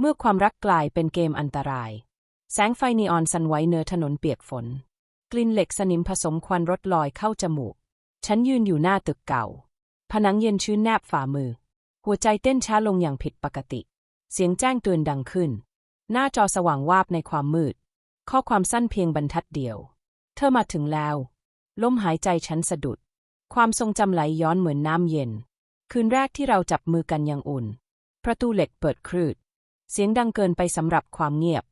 เมื่อความรักกลายเป็นเกมอันตราย แสงไฟนีออนสันไหวเนื้อถนนเปียกฝน กลิ่นเหล็กสนิมผสมควันรถลอยเข้าจมูก ฉันยืนอยู่หน้าตึกเก่า ผนังเย็นชื้นแนบฝ่ามือ หัวใจเต้นช้าลงอย่างผิดปกติ เสียงแจ้งเตือนดังขึ้น หน้าจอสว่างวาบในความมืด ข้อความสั้นเพียงบรรทัดเดียว เธอมาถึงแล้ว ลมหายใจฉันสะดุด ความทรงจำไหลย้อนเหมือนน้ำเย็น คืนแรกที่เราจับมือกันยังอุ่น ประตูเหล็กเปิดครืด เสียงดังเกินไปสำหรับความเงียบ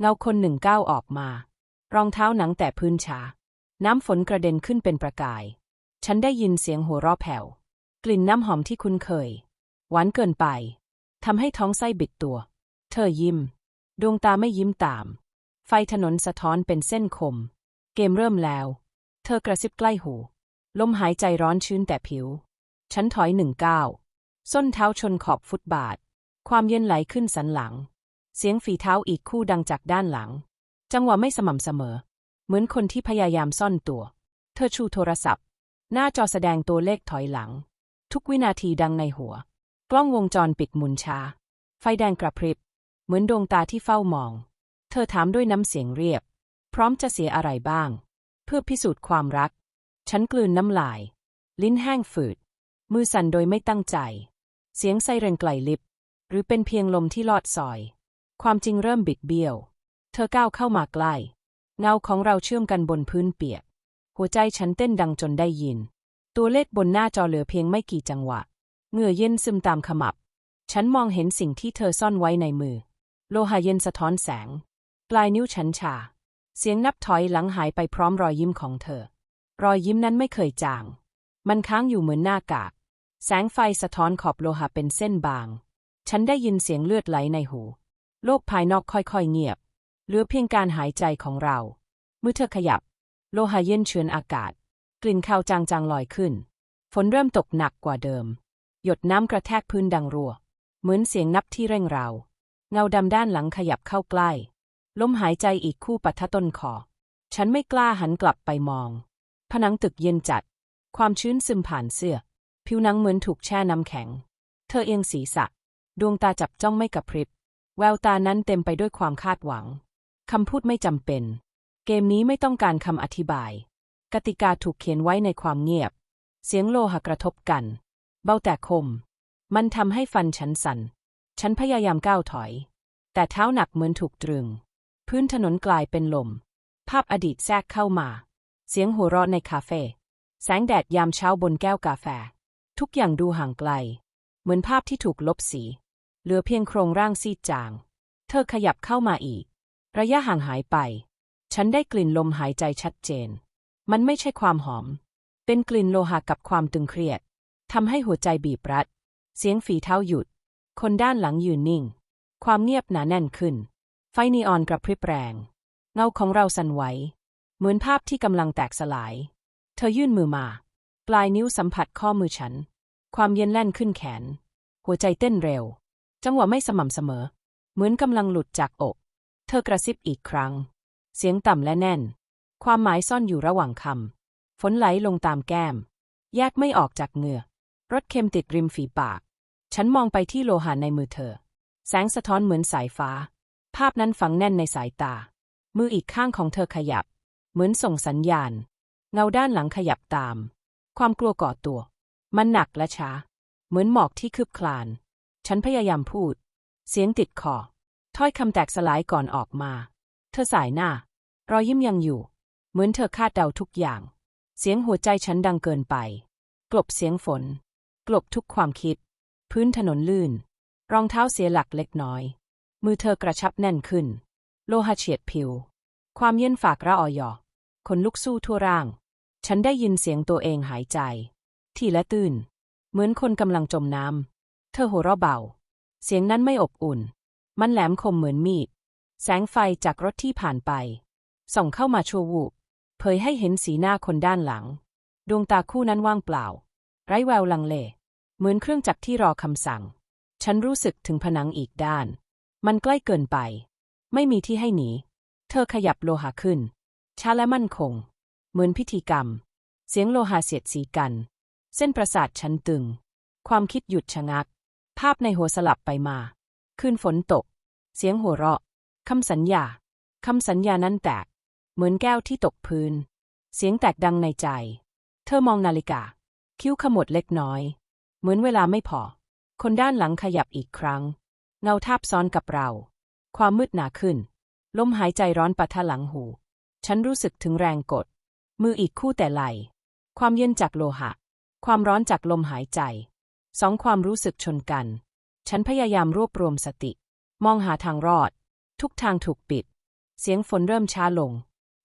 เงาคนหนึ่งก้าวออกมา รองเท้าหนังแต่พื้นช้าน้ำฝนกระเด็นขึ้นเป็นประกาย ฉันได้ยินเสียงหัวเราะแผ่ว กลิ่นน้ำหอมที่คุ้นเคย หวานเกินไปทำให้ท้องไส้บิดตัว เธอยิ้ม ดวงตาไม่ยิ้มตาม ไฟถนนสะท้อนเป็นเส้นคม เกมเริ่มแล้ว เธอกระซิบใกล้หู ลมหายใจร้อนชื้นแต่ผิว ฉันถอยหนึ่งก้าว ส้นเท้าชนขอบฟุตบาท ความเย็นไหลขึ้นสันหลัง เสียงฝีเท้าอีกคู่ดังจากด้านหลัง จังหวะไม่สม่ำเสมอ เหมือนคนที่พยายามซ่อนตัว เธอชูโทรศัพท์ หน้าจอแสดงตัวเลขถอยหลัง ทุกวินาทีดังในหัว กล้องวงจรปิดหมุนช้า ไฟแดงกระพริบ เหมือนดวงตาที่เฝ้ามอง เธอถามด้วยน้ำเสียงเรียบ พร้อมจะเสียอะไรบ้าง เพื่อพิสูจน์ความรัก ฉันกลืนน้ำลาย ลิ้นแห้งฝืด มือสั่นโดยไม่ตั้งใจ เสียงไซเรนไกลลิบ หรือเป็นเพียงลมที่ลอดซอย ความจริงเริ่มบิดเบี้ยว เธอก้าวเข้ามาใกล้ เงาของเราเชื่อมกันบนพื้นเปียก หัวใจฉันเต้นดังจนได้ยิน ตัวเลขบนหน้าจอเหลือเพียงไม่กี่จังหวะ เหงื่อเย็นซึมตามขมับ ฉันมองเห็นสิ่งที่เธอซ่อนไว้ในมือ โลหะเย็นสะท้อนแสง ปลายนิ้วฉันชา เสียงนับถอยหลังหายไปพร้อมรอยยิ้มของเธอ รอยยิ้มนั้นไม่เคยจาง มันค้างอยู่เหมือนหน้ากาก แสงไฟสะท้อนขอบโลหะเป็นเส้นบาง ฉันได้ยินเสียงเลือดไหลในหู โลกภายนอกค่อยๆเงียบ เหลือเพียงการหายใจของเรา เมื่อเธอขยับ โลหะเย็นเชือนอากาศ กลิ่นคาวจางๆลอยขึ้น ฝนเริ่มตกหนักกว่าเดิม หยดน้ำกระแทกพื้นดังรัว เหมือนเสียงนับที่เร่งเรา เงาดำด้านหลังขยับเข้าใกล้ ลมหายใจอีกคู่ปัทะต้นคอ ฉันไม่กล้าหันกลับไปมอง ผนังตึกเย็นจัด ความชื้นซึมผ่านเสื้อ ผิวหนังเหมือนถูกแช่น้ำแข็ง เธอเอียงศีรษะ ดวงตาจับจ้องไม่กระพริบ แววตานั้นเต็มไปด้วยความคาดหวัง คำพูดไม่จำเป็น เกมนี้ไม่ต้องการคำอธิบาย กติกาถูกเขียนไว้ในความเงียบ เสียงโลหะกระทบกัน เบาแต่คม มันทำให้ฟันฉันสัน่น ฉันพยายามก้าวถอย แต่เท้าหนักเหมือนถูกตรึง พื้นถนนกลายเป็นลม ภาพอดีตแทรกเข้ามา เสียงหัวเราะในคาเฟ่แสงแดดยามเช้าบนแก้วกาแฟ ทุกอย่างดูห่างไกล เหมือนภาพที่ถูกลบสี เหลือเพียงโครงร่างซีดจาง เธอขยับเข้ามาอีก ระยะห่างหายไป ฉันได้กลิ่นลมหายใจชัดเจน มันไม่ใช่ความหอม เป็นกลิ่นโลหะกับความตึงเครียดทำให้หัวใจบีบรัด เสียงฝีเท้าหยุด คนด้านหลังยืนนิ่ง ความเงียบหนาแน่นขึ้น ไฟนีออนกระพริบแรง เงาของเราสั่นไหว เหมือนภาพที่กำลังแตกสลาย เธอยื่นมือมา ปลายนิ้วสัมผัสข้อมือฉัน ความเย็นแล่นขึ้นแขน หัวใจเต้นเร็ว จังหวะไม่สม่ำเสมอ เหมือนกำลังหลุดจากอก เธอกระซิบอีกครั้ง เสียงต่ำและแน่น ความหมายซ่อนอยู่ระหว่างคำฝนไหลลงตามแก้ม แยกไม่ออกจากเหงื่อรสเค็มติดริมฝีปาก ฉันมองไปที่โลหะในมือเธอ แสงสะท้อนเหมือนสายฟ้า ภาพนั้นฝังแน่นในสายตา มืออีกข้างของเธอขยับ เหมือนส่งสัญญาณ เงาด้านหลังขยับตาม ความกลัวก่อตัว มันหนักและช้า เหมือนหมอกที่คืบคลาน ฉันพยายามพูด เสียงติดคอ ถ้อยคำแตกสลายก่อนออกมา เธอสายหน้า รอยยิ้มยังอยู่ เหมือนเธอคาดเดาทุกอย่าง เสียงหัวใจฉันดังเกินไป กลบเสียงฝน กลบทุกความคิด พื้นถนนลื่น รองเท้าเสียหลักเล็กน้อย มือเธอกระชับแน่นขึ้น โลหะเฉียดผิว ความเย็นฝากระออยอคนลุกสู้ทั่วร่าง ฉันได้ยินเสียงตัวเองหายใจ ที่และตื่น เหมือนคนกำลังจมน้ำ เธอหัวเราะเบา เสียงนั้นไม่อบอุ่น มันแหลมคมเหมือนมีด แสงไฟจากรถที่ผ่านไป ส่องเข้ามาชั่ววูบเผยให้เห็นสีหน้าคนด้านหลัง ดวงตาคู่นั้นว่างเปล่า ไร้แววลังเล เหมือนเครื่องจักรที่รอคำสั่ง ฉันรู้สึกถึงผนังอีกด้าน มันใกล้เกินไป ไม่มีที่ให้หนี เธอขยับโลหะขึ้น ช้าและมั่นคง เหมือนพิธีกรรม เสียงโลหะเสียดสีกัน เส้นประสาทฉันตึง ความคิดหยุดชะงัก ภาพในหัวสลับไปมา คืนฝนตก เสียงหัวเราะคำสัญญาคำสัญญานั้นแตก เหมือนแก้วที่ตกพื้น เสียงแตกดังในใจ เธอมองนาฬิกา คิ้วขมวดเล็กน้อย เหมือนเวลาไม่พอ คนด้านหลังขยับอีกครั้ง เงาทาบซ้อนกับเรา ความมืดหนาขึ้น ลมหายใจร้อนปะทะหลังหู ฉันรู้สึกถึงแรงกด มืออีกคู่แต่ไหล ความเย็นจากโลหะ ความร้อนจากลมหายใจ สองความรู้สึกชนกัน ฉันพยายามรวบรวมสติ มองหาทางรอด ทุกทางถูกปิด เสียงฝนเริ่มช้าลง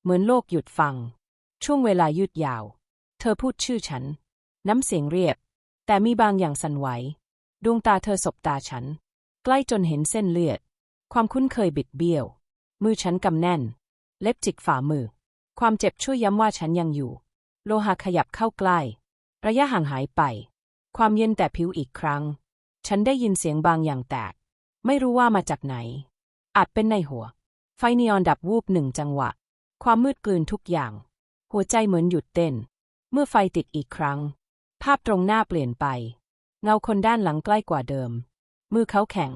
เหมือนโลกหยุดฟัง ช่วงเวลายืดยาว เธอพูดชื่อฉัน น้ำเสียงเรียบ แต่มีบางอย่างสั่นไหว ดวงตาเธอสบตาฉัน ใกล้จนเห็นเส้นเลือด ความคุ้นเคยบิดเบี้ยว มือฉันกำแน่น เล็บจิกฝ่ามือ ความเจ็บช่วยย้ำว่าฉันยังอยู่ โลหะขยับเข้าใกล้ ระยะห่างหายไป ความเย็นแต่ผิวอีกครั้ง ฉันได้ยินเสียงบางอย่างแตก ไม่รู้ว่ามาจากไหน อาจเป็นในหัว ไฟนีออนดับวูบหนึ่งจังหวะ ความมืดกลืนทุกอย่าง หัวใจเหมือนหยุดเต้น เมื่อไฟติดอีกครั้ง ภาพตรงหน้าเปลี่ยนไป เงาคนด้านหลังใกล้กว่าเดิม มือเขาแข็ง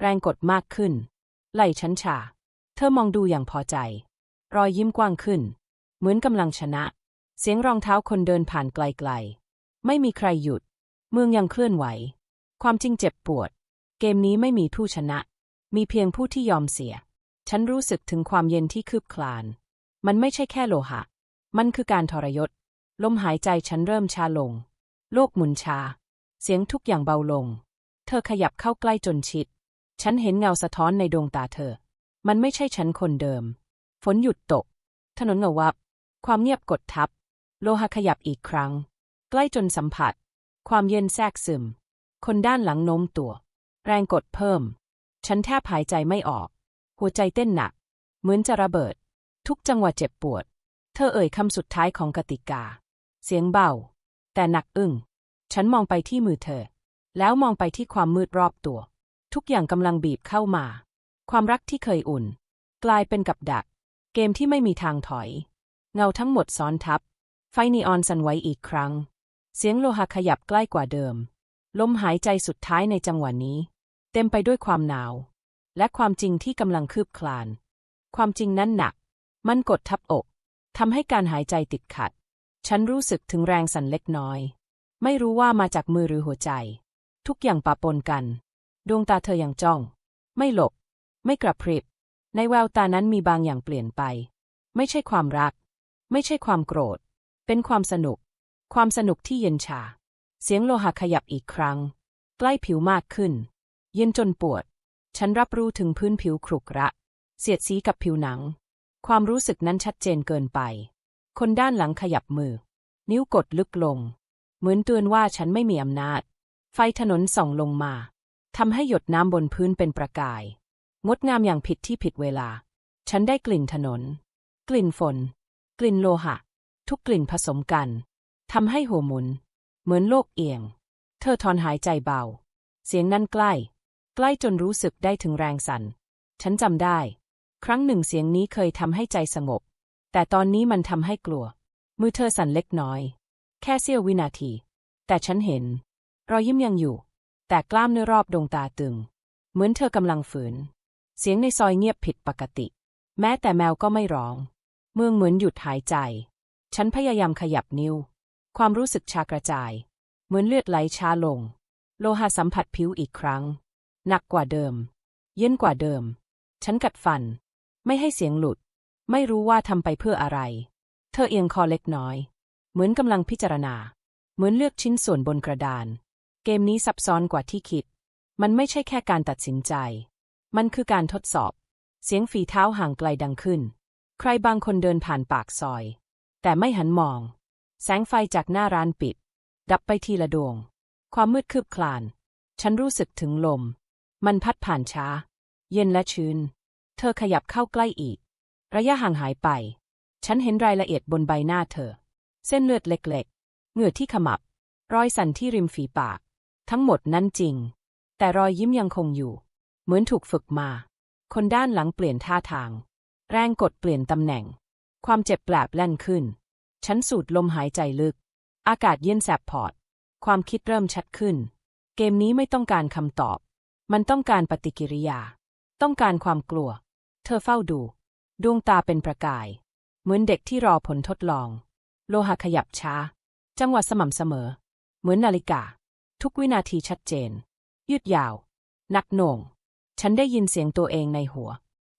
แรงกดมากขึ้น ไหล่ฉันชา เธอมองดูอย่างพอใจ รอยยิ้มกว้างขึ้น เหมือนกำลังชนะ เสียงรองเท้าคนเดินผ่านไกลๆ ไม่มีใครหยุด เมืองยังเคลื่อนไหว ความจริงเจ็บปวด เกมนี้ไม่มีผู้ชนะ มีเพียงผู้ที่ยอมเสีย ฉันรู้สึกถึงความเย็นที่คืบคลาน มันไม่ใช่แค่โลหะ มันคือการทรยศ ลมหายใจฉันเริ่มชาลง โลกหมุนชา เสียงทุกอย่างเบาลง เธอขยับเข้าใกล้จนชิด ฉันเห็นเงาสะท้อนในดวงตาเธอ มันไม่ใช่ฉันคนเดิม ฝนหยุดตก ถนนเงาวับ ความเงียบกดทับ โลหะขยับอีกครั้ง ใกล้จนสัมผัส ความเย็นแทรกซึม คนด้านหลังโน้มตัว แรงกดเพิ่ม ฉันแทบหายใจไม่ออก หัวใจเต้นหนัก เหมือนจะระเบิด ทุกจังหวะเจ็บปวด เธอเอ่ยคำสุดท้ายของกติกา เสียงเบา แต่หนักอึ้ง ฉันมองไปที่มือเธอ แล้วมองไปที่ความมืดรอบตัว ทุกอย่างกำลังบีบเข้ามา ความรักที่เคยอุ่น กลายเป็นกับดัก เกมที่ไม่มีทางถอย เงาทั้งหมดซ้อนทับ ไฟนีออนสั่นไหวอีกครั้ง เสียงโลหะขยับใกล้กว่าเดิม ลมหายใจสุดท้ายในจังหวะนี้ เต็มไปด้วยความหนาว และความจริงที่กำลังคืบคลาน ความจริงนั้นหนัก มันกดทับอกทำให้การหายใจติดขัด ฉันรู้สึกถึงแรงสั่นเล็กน้อย ไม่รู้ว่ามาจากมือหรือหัวใจ ทุกอย่างปะปนกัน ดวงตาเธออยังจ้อง ไม่หลบ ไม่กระพริบ ในแววตานั้นมีบางอย่างเปลี่ยนไป ไม่ใช่ความรัก ไม่ใช่ความโกรธ เป็นความสนุก ความสนุกที่เย็นชา เสียงโลหะขยับอีกครั้ง ใกล้ผิวมากขึ้น เย็นจนปวด ฉันรับรู้ถึงพื้นผิวขรุกระ เสียดสีกับผิวหนัง ความรู้สึกนั้นชัดเจนเกินไป คนด้านหลังขยับมือ นิ้วกดลึกลง เหมือนเตือนว่าฉันไม่มีอำนาจ ไฟถนนส่องลงมาทำให้หยดน้ำบนพื้นเป็นประกาย งดงามอย่างผิดที่ผิดเวลา ฉันได้กลิ่นถนน กลิ่นฝน กลิ่นโลหะ ทุกกลิ่นผสมกัน ทำให้หัวหมุน เหมือนโลกเอียง เธอถอนหายใจเบา เสียงนั้นใกล้ ใกล้จนรู้สึกได้ถึงแรงสั่น ฉันจำได้ ครั้งหนึ่งเสียงนี้เคยทำให้ใจสงบ แต่ตอนนี้มันทำให้กลัว มือเธอสั่นเล็กน้อย แค่เสี้ยววินาที แต่ฉันเห็น รอยยิ้มยังอยู่ แต่กล้ามเนื้อรอบดวงตาตึง เหมือนเธอกำลังฝืน เสียงในซอยเงียบผิดปกติ แม้แต่แมวก็ไม่ร้อง เมืองเหมือนหยุดหายใจ ฉันพยายามขยับนิ้ว ความรู้สึกชากระจาย เหมือนเลือดไหลช้าลง โลหะสัมผัสผิวอีกครั้ง หนักกว่าเดิม เย็นกว่าเดิม ฉันกัดฟัน ไม่ให้เสียงหลุด ไม่รู้ว่าทำไปเพื่ออะไร เธอเอียงคอเล็กน้อย เหมือนกำลังพิจารณา เหมือนเลือกชิ้นส่วนบนกระดาน เกมนี้ซับซ้อนกว่าที่คิด มันไม่ใช่แค่การตัดสินใจ มันคือการทดสอบ เสียงฝีเท้าห่างไกลดังขึ้น ใครบางคนเดินผ่านปากซอย แต่ไม่หันมอง แสงไฟจากหน้าร้านปิด ดับไปทีละดวง ความมืดคืบคลาน ฉันรู้สึกถึงลม มันพัดผ่านช้า เย็นและชื้น เธอขยับเข้าใกล้อีก ระยะห่างหายไป ฉันเห็นรายละเอียดบนใบหน้าเธอ เส้นเลือดเล็กๆ เหงื่อที่ขมับ รอยสันที่ริมฝีปาก ทั้งหมดนั้นจริง แต่รอยยิ้มยังคงอยู่ เหมือนถูกฝึกมา คนด้านหลังเปลี่ยนท่าทาง แรงกดเปลี่ยนตำแหน่ง ความเจ็บแปลบแล่นขึ้น ฉันสูดลมหายใจลึก อากาศเย็นแสบพอด ความคิดเริ่มชัดขึ้น เกมนี้ไม่ต้องการคำตอบ มันต้องการปฏิกิริยา ต้องการความกลัว เธอเฝ้าดู ดวงตาเป็นประกาย เหมือนเด็กที่รอผลทดลอง โลหะขยับช้า จังหวะสม่ำเสมอ เหมือนนาฬิกา ทุกวินาทีชัดเจน ยืดยาว นักหน่วง ฉันได้ยินเสียงตัวเองในหัว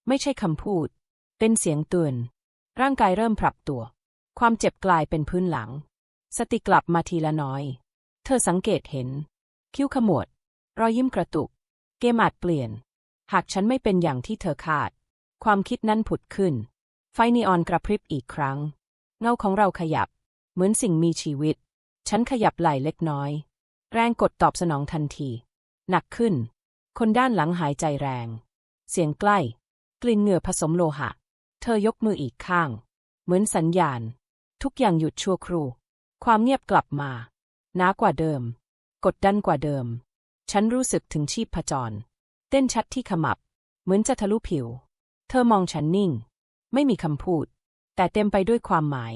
ไม่ใช่คำพูด เป็นเสียงเตือนร่างกายเริ่มปรับตัว ความเจ็บกลายเป็นพื้นหลัง สติกลับมาทีละน้อย เธอสังเกตเห็น คิ้วขมวด รอยยิ้มกระตุก เกมอาจเปลี่ยน หากฉันไม่เป็นอย่างที่เธอคาด ความคิดนั้นผุดขึ้น ไฟนีออนกระพริบอีกครั้ง เงาของเราขยับ เหมือนสิ่งมีชีวิต ฉันขยับไหล่เล็กน้อย แรงกดตอบสนองทันที หนักขึ้น คนด้านหลังหายใจแรง เสียงใกล้ กลิ่นเหงื่อผสมโลหะ เธอยกมืออีกข้าง เหมือนสัญญาณ ทุกอย่างหยุดชั่วครู่ ความเงียบกลับมาหนากว่าเดิม กดดันกว่าเดิม ฉันรู้สึกถึงชีพผจร เต้นชัดที่ขมับ เหมือนจะทะลุผิว เธอมองฉันนิ่ง ไม่มีคำพูด แต่เต็มไปด้วยความหมาย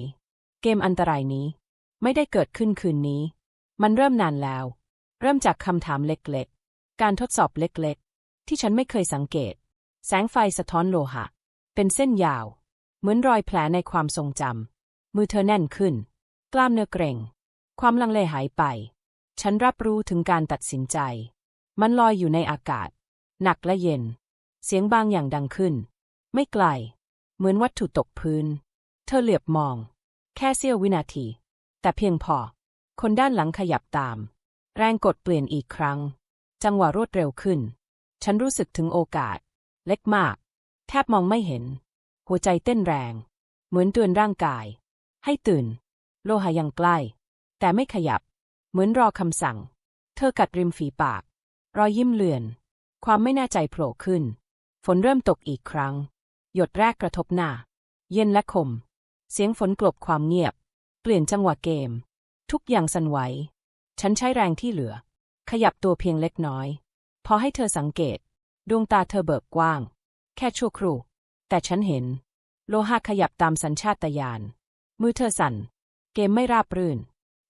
เกมอันตรายนี้ ไม่ได้เกิดขึ้นคืนนี้ มันเริ่มนานแล้ว เริ่มจากคำถามเล็กๆ การทดสอบเล็กๆ ที่ฉันไม่เคยสังเกต แสงไฟสะท้อนโลหะ เป็นเส้นยาว เหมือนรอยแผลในความทรงจำ มือเธอแน่นขึ้น กล้ามเนื้อเกร็ง ความลังเลหายไป ฉันรับรู้ถึงการตัดสินใจ มันลอยอยู่ในอากาศ หนักและเย็น เสียงบางอย่างดังขึ้น ไม่ไกล เหมือนวัตถุตกพื้น เธอเหลือบมอง แค่เสี้ยววินาที แต่เพียงพอ คนด้านหลังขยับตาม แรงกดเปลี่ยนอีกครั้ง จังหวะรวดเร็วขึ้น ฉันรู้สึกถึงโอกาส เล็กมาก แทบมองไม่เห็น หัวใจเต้นแรง เหมือนเตือนร่างกาย ให้ตื่น โลหะยังใกล้ แต่ไม่ขยับ เหมือนรอคำสั่ง เธอกัดริมฝีปาก รอยยิ้มเลือน ความไม่แน่ใจโผล่ขึ้น ฝนเริ่มตกอีกครั้ง หยดแรกกระทบหน้า เย็นและคม เสียงฝนกลบความเงียบ เปลี่ยนจังหวะเกม ทุกอย่างสั่นไหว ฉันใช้แรงที่เหลือ ขยับตัวเพียงเล็กน้อย พอให้เธอสังเกต ดวงตาเธอเบิกกว้าง แค่ชั่วครู่ แต่ฉันเห็น โลหะขยับตามสัญชาตญาณ มือเธอสั่น เกมไม่ราบรื่น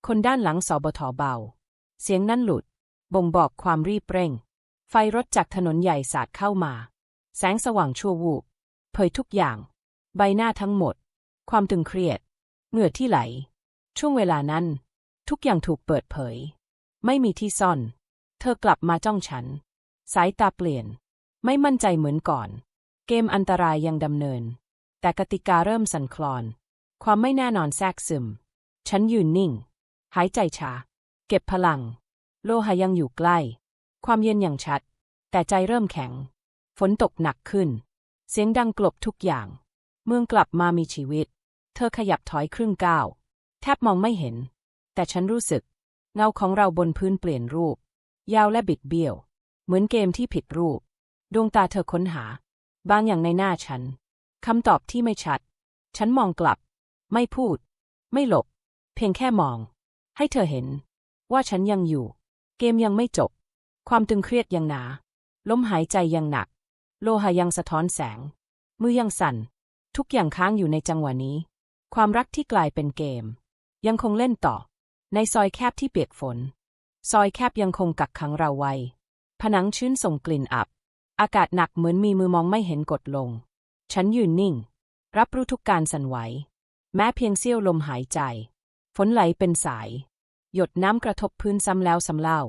คนด้านหลังสอบทเบา เสียงนั้นหลุด บ่งบอกความรีบเร่ง ไฟรถจากถนนใหญ่สาดเข้ามา แสงสว่างชั่ววูบเผยทุกอย่าง ใบหน้าทั้งหมด ความตึงเครียด เหงื่อที่ไหล ช่วงเวลานั้น ทุกอย่างถูกเปิดเผย ไม่มีที่ซ่อน เธอกลับมาจ้องฉัน สายตาเปลี่ยน ไม่มั่นใจเหมือนก่อน เกมอันตรายยังดำเนิน แต่กติกาเริ่มสั่นคลอน ความไม่แน่นอนแทรกซึม ฉันยืนนิ่ง หายใจช้า เก็บพลัง โลหะยังอยู่ใกล้ ความเย็นอย่างชัด แต่ใจเริ่มแข็ง ฝนตกหนักขึ้น เสียงดังกลบทุกอย่าง เมืองกลับมามีชีวิต เธอขยับถอยครึ่งก้าว แทบมองไม่เห็น แต่ฉันรู้สึก เงาของเราบนพื้นเปลี่ยนรูป ยาวและบิดเบี้ยว เหมือนเกมที่ผิดรูป ดวงตาเธอค้นหา บางอย่างในหน้าฉันคำตอบที่ไม่ชัด ฉันมองกลับ ไม่พูด ไม่หลบ เพียงแค่มอง ให้เธอเห็น ว่าฉันยังอยู่ เกมยังไม่จบ ความตึงเครียดยังหนา ลมหายใจยังหนัก โลหะยังสะท้อนแสง มือยังสั่น ทุกอย่างค้างอยู่ในจังหวะนี้ ความรักที่กลายเป็นเกม ยังคงเล่นต่อ ในซอยแคบที่เปียกฝน ซอยแคบยังคงกักขังเราไว้ ผนังชื้นส่งกลิ่นอับ อากาศหนักเหมือนมีมือมองไม่เห็นกดลง ฉันยืนนิ่ง รับรู้ทุกการสั่นไหว แม้เพียงเสี้ยวลมหายใจ ฝนไหลเป็นสาย หยดน้ำกระทบพื้นซ้ำแล้วซ้ำเล่า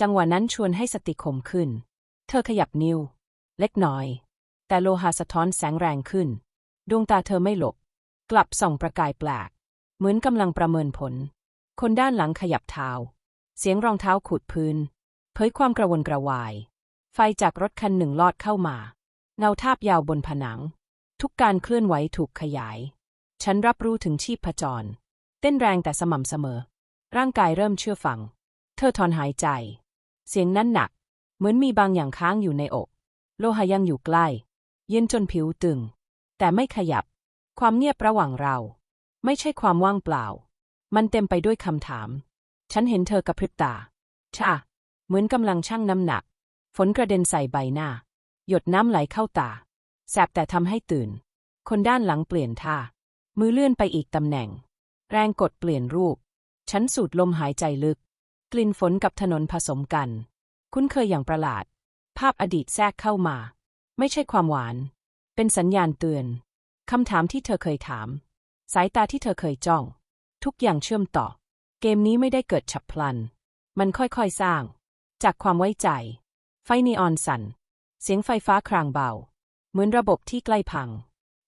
จังหวะนั้นชวนให้สติคมขึ้น เธอขยับนิ้ว เล็กน้อย แต่โลหะสะท้อนแสงแรงขึ้น ดวงตาเธอไม่หลบ กลับส่องประกายแปลก เหมือนกำลังประเมินผล คนด้านหลังขยับเท้า เสียงรองเท้าขูดพื้น เผยความกระวนกระวาย ไฟจากรถคันหนึ่งลอดเข้ามา เงาทาบยาวบนผนัง ทุกการเคลื่อนไหวถูกขยาย ฉันรับรู้ถึงชีพจร เต้นแรงแต่สม่ำเสมอ ร่างกายเริ่มเชื่อฟัง เธอถอนหายใจ เสียงนั้นหนัก เหมือนมีบางอย่างค้างอยู่ในอก โลหะยังอยู่ใกล้ เย็นจนผิวตึง แต่ไม่ขยับ ความเงียบระหว่างเรา ไม่ใช่ความว่างเปล่า มันเต็มไปด้วยคำถาม ฉันเห็นเธอกระพริบตาชะเหมือนกำลังชั่งน้ำหนัก ฝนกระเด็นใส่ใบหน้า หยดน้ำไหลเข้าตา แสบแต่ทำให้ตื่น คนด้านหลังเปลี่ยนท่า มือเลื่อนไปอีกตำแหน่ง แรงกดเปลี่ยนรูป ฉันสูดลมหายใจลึก กลิ่นฝนกับถนนผสมกัน คุ้นเคยอย่างประหลาด ภาพอดีตแทรกเข้ามา ไม่ใช่ความหวาน เป็นสัญญาณเตือน คำถามที่เธอเคยถาม สายตาที่เธอเคยจ้อง ทุกอย่างเชื่อมต่อ เกมนี้ไม่ได้เกิดฉับพลัน มันค่อยๆสร้าง จากความไว้ใจ ไฟนีออนสั่นเสียงไฟฟ้าครางเบา เหมือนระบบที่ใกล้พัง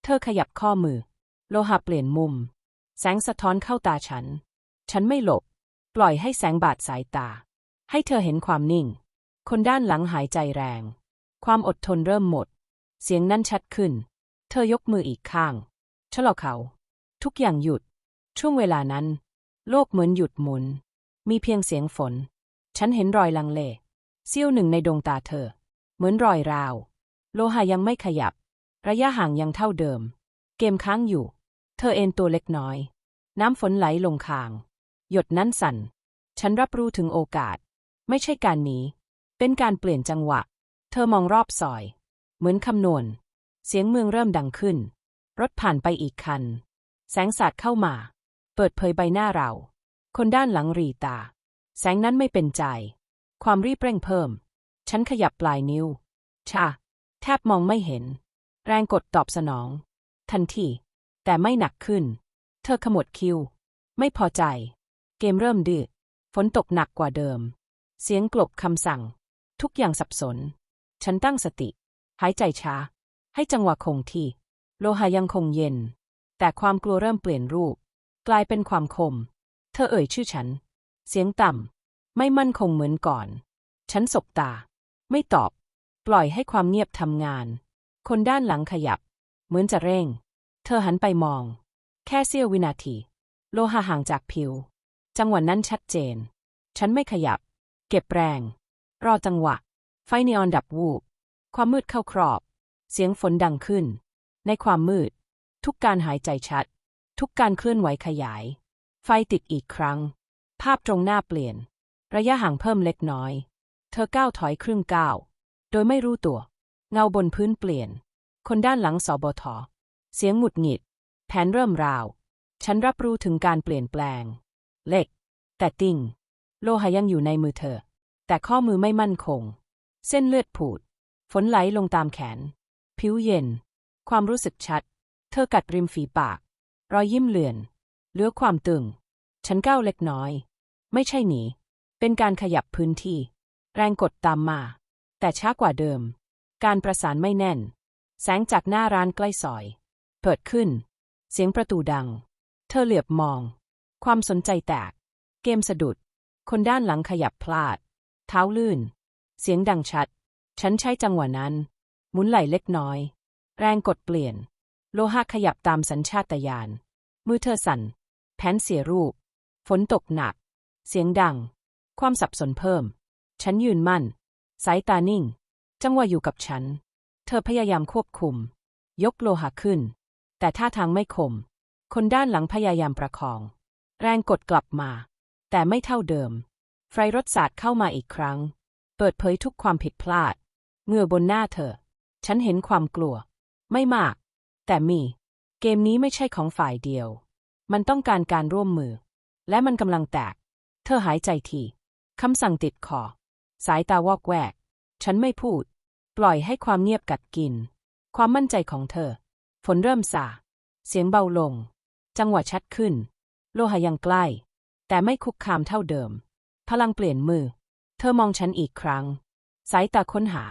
เธอขยับข้อมือ โลหะเปลี่ยนมุม แสงสะท้อนเข้าตาฉัน ฉันไม่หลบ ปล่อยให้แสงบาดสายตา ให้เธอเห็นความนิ่ง คนด้านหลังหายใจแรง ความอดทนเริ่มหมด เสียงนั้นชัดขึ้น เธอยกมืออีกข้างชะลอเขา ทุกอย่างหยุด ช่วงเวลานั้น โลกเหมือนหยุดหมุน มีเพียงเสียงฝน ฉันเห็นรอยลังเลเสี้ยวหนึ่งในดวงตาเธอ เหมือนรอยราว โลหะยังไม่ขยับ ระยะห่างยังเท่าเดิม เกมค้างอยู่ เธอเอนตัวเล็กน้อย น้ำฝนไหลลงคาง หยดนั้นสั่น ฉันรับรู้ถึงโอกาส ไม่ใช่การหนี เป็นการเปลี่ยนจังหวะ เธอมองรอบซอย เหมือนคำนวณ เสียงเมืองเริ่มดังขึ้น รถผ่านไปอีกคัน แสงสาดเข้ามา เปิดเผยใบหน้าเรา คนด้านหลังรีตา แสงนั้นไม่เป็นใจ ความรีบเร่งเพิ่ม ฉันขยับปลายนิ้ว ชา แทบมองไม่เห็น แรงกดตอบสนอง ทันที แต่ไม่หนักขึ้น เธอขมวดคิ้ว ไม่พอใจ เกมเริ่มดื้อฝนตกหนักกว่าเดิม เสียงกลบคำสั่ง ทุกอย่างสับสน ฉันตั้งสติ หายใจช้า ให้จังหวะคงที่ โลหะยังคงเย็น แต่ความกลัวเริ่มเปลี่ยนรูป กลายเป็นความคม เธอเอ่ยชื่อฉัน เสียงต่ำ ไม่มั่นคงเหมือนก่อน ฉันสบตา ไม่ตอบ ปล่อยให้ความเงียบทำงาน คนด้านหลังขยับ เหมือนจะเร่ง เธอหันไปมอง แค่เสี้ยววินาที โลหะห่างจากผิว จังหวะนั้นชัดเจน ฉันไม่ขยับ เก็บแรง รอจังหวะ ไฟนีออนดับวูบ ความมืดเข้าครอบ เสียงฝนดังขึ้น ในความมืด ทุกการหายใจชัด ทุกการเคลื่อนไหวขยาย ไฟติดอีกครั้ง ภาพตรงหน้าเปลี่ยน ระยะห่างเพิ่มเล็กน้อย เธอก้าวถอยครึ่งก้าว โดยไม่รู้ตัว เงาบนพื้นเปลี่ยน คนด้านหลังสอบท เสียงหงุดหงิด แผนเริ่มราว ฉันรับรู้ถึงการเปลี่ยนแปลง เล็ก แต่ติ่ง โลหะยังอยู่ในมือเธอ แต่ข้อมือไม่มั่นคง เส้นเลือดผูด ฝนไหลลงตามแขน ผิวเย็น ความรู้สึกชัด เธอกัดริมฝีปาก รอยยิ้มเลือน เลือความตึง ฉันก้าวเล็กน้อย ไม่ใช่หนี เป็นการขยับพื้นที่ แรงกดตามมา แต่ช้ากว่าเดิม การประสานไม่แน่น แสงจากหน้าร้านใกล้ซอย เปิดขึ้น เสียงประตูดัง เธอเหลือบมอง ความสนใจแตก เกมสะดุด คนด้านหลังขยับพลาด เท้าลื่น เสียงดังชัด ฉันใช้จังหวะนั้น หมุนไหล่เล็กน้อย แรงกดเปลี่ยน โลหะขยับตามสัญชาตญาณ มือเธอสั่น แผนเสียรูป ฝนตกหนัก เสียงดัง ความสับสนเพิ่ม ฉันยืนมั่น สายตานิ่ง จังหวะอยู่กับฉัน เธอพยายามควบคุม ยกโลหะขึ้น แต่ท่าทางไม่คม คนด้านหลังพยายามประคอง แรงกดกลับมา แต่ไม่เท่าเดิม ไฟรถสาดเข้ามาอีกครั้ง เปิดเผยทุกความผิดพลาด เงื่อบนหน้าเธอ ฉันเห็นความกลัว ไม่มาก แต่มี เกมนี้ไม่ใช่ของฝ่ายเดียว มันต้องการการร่วมมือ และมันกำลังแตก เธอหายใจทีคำสั่งติดคอ สายตาวอกแวก ฉันไม่พูด ปล่อยให้ความเงียบกัดกิน ความมั่นใจของเธอ ฝนเริ่มสา เสียงเบาลง จังหวะชัดขึ้น โลหะยังใกล้ แต่ไม่คุกคามเท่าเดิม พลังเปลี่ยนมือ เธอมองฉันอีกครั้ง สายตาค้นหา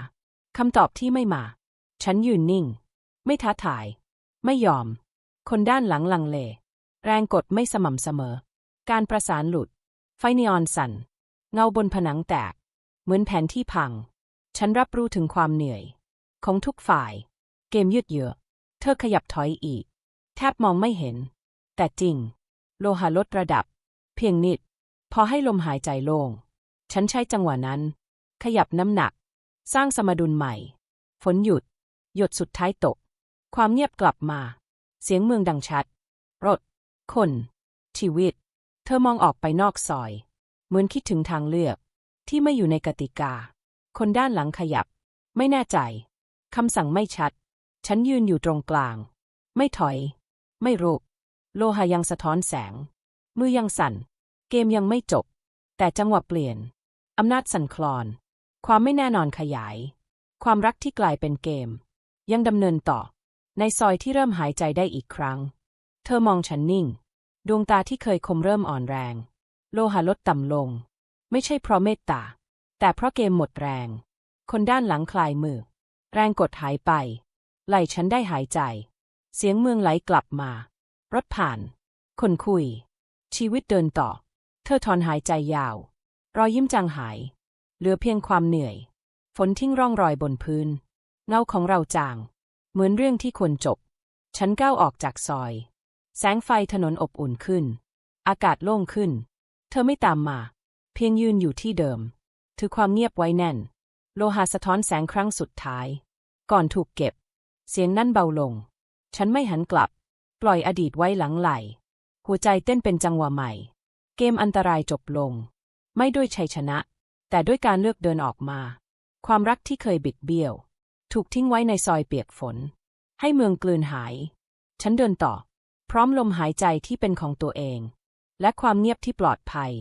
คำตอบที่ไม่มา ฉันยืนนิ่ง ไม่ท้าทาย ไม่ยอม คนด้านหลังลังเล แรงกดไม่สม่ำเสมอ การประสานหลุด ไฟนีออนสั่น เงาบนผนังแตก เหมือนแผนที่พัง ฉันรับรู้ถึงความเหนื่อย ของทุกฝ่าย เกมยืดเยื้อ เธอขยับถอยอีก แทบมองไม่เห็น แต่จริง โลหะลดระดับ เพียงนิด พอให้ลมหายใจโล่ง ฉันใช้จังหวะนั้น ขยับน้ำหนัก สร้างสมดุลใหม่ ฝนหยุด หยดสุดท้ายตก ความเงียบกลับมา เสียงเมืองดังชัด รถ คน ชีวิต เธอมองออกไปนอกซอย เหมือนคิดถึงทางเลือก ที่ไม่อยู่ในกติกา คนด้านหลังขยับ ไม่แน่ใจ คำสั่งไม่ชัด ฉันยืนอยู่ตรงกลาง ไม่ถอย ไม่รุก โลหะยังสะท้อนแสง มือยังสั่น เกมยังไม่จบ แต่จังหวะเปลี่ยน อำนาจสั่นคลอน ความไม่แน่นอนขยาย ความรักที่กลายเป็นเกม ยังดำเนินต่อ ในซอยที่เริ่มหายใจได้อีกครั้ง เธอมองฉันนิ่ง ดวงตาที่เคยคมเริ่มอ่อนแรง โลหะลดต่ำลง ไม่ใช่เพราะเมตตา แต่เพราะเกมหมดแรง คนด้านหลังคลายมือ แรงกดหายไป ไหล่ฉันได้หายใจ เสียงเมืองไหลกลับมา รถผ่าน คนคุย ชีวิตเดินต่อ เธอถอนหายใจยาว รอยยิ้มจางหาย เหลือเพียงความเหนื่อย ฝนทิ้งร่องรอยบนพื้น เงาของเราจาง เหมือนเรื่องที่ควรจบ ฉันก้าวออกจากซอย แสงไฟถนนอบอุ่นขึ้น อากาศโล่งขึ้น เธอไม่ตามมา เพียงยืนอยู่ที่เดิม ถือความเงียบไว้แน่น โลหะสะท้อนแสงครั้งสุดท้าย ก่อนถูกเก็บ เสียงนั่นเบาลง ฉันไม่หันกลับ ปล่อยอดีตไว้หลังไหล หัวใจเต้นเป็นจังหวะใหม่ เกมอันตรายจบลง ไม่ด้วยชัยชนะ แต่ด้วยการเลือกเดินออกมา ความรักที่เคยบิดเบี้ยว ถูกทิ้งไว้ในซอยเปียกฝน ให้เมืองกลืนหาย ฉันเดินต่อ พร้อมลมหายใจที่เป็นของตัวเอง และความเงียบที่ปลอดภัย